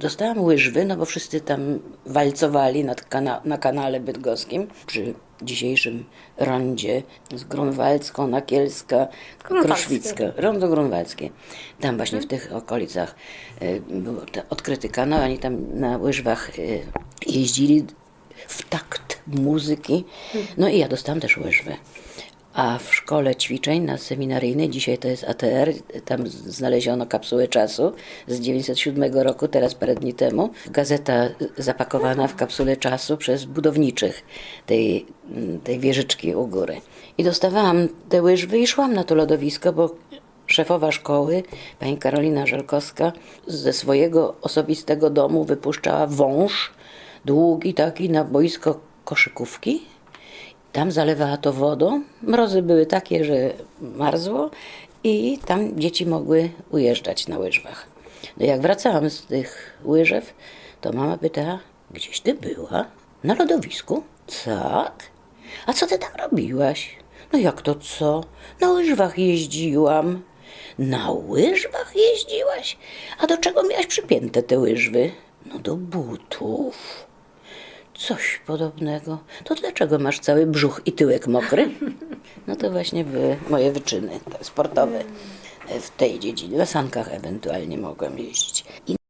Dostałam łyżwy, no bo wszyscy tam walcowali kana- na kanale bydgoskim przy dzisiejszym rondzie z Grunwaldzką, Nakielska, Kruszwicka, rondo grunwaldzkie. Tam właśnie w tych okolicach y, był odkryty kanał, oni tam na łyżwach y, jeździli w takt muzyki. No i ja dostałam też łyżwy. A w szkole ćwiczeń na seminaryjnej, dzisiaj to jest ATR, tam znaleziono kapsułę czasu z 907 roku, teraz parę dni temu. Gazeta zapakowana w kapsułę czasu przez budowniczych tej, tej wieżyczki u góry. I dostawałam te łyżwy i szłam na to lodowisko, bo szefowa szkoły, pani Karolina Żelkowska, ze swojego osobistego domu wypuszczała wąż, długi taki, na boisko koszykówki. Tam zalewała to wodą. Mrozy były takie, że marzło i tam dzieci mogły ujeżdżać na łyżwach. No jak wracałam z tych łyżew, to mama pytała, gdzieś ty była? Na lodowisku? Tak. A co ty tam robiłaś? No jak to co? Na łyżwach jeździłam. Na łyżwach jeździłaś? A do czego miałaś przypięte te łyżwy? No do butów. Coś podobnego. To dlaczego masz cały brzuch i tyłek mokry? No to właśnie były moje wyczyny sportowe w tej dziedzinie. Na sankach ewentualnie mogłem jeździć. I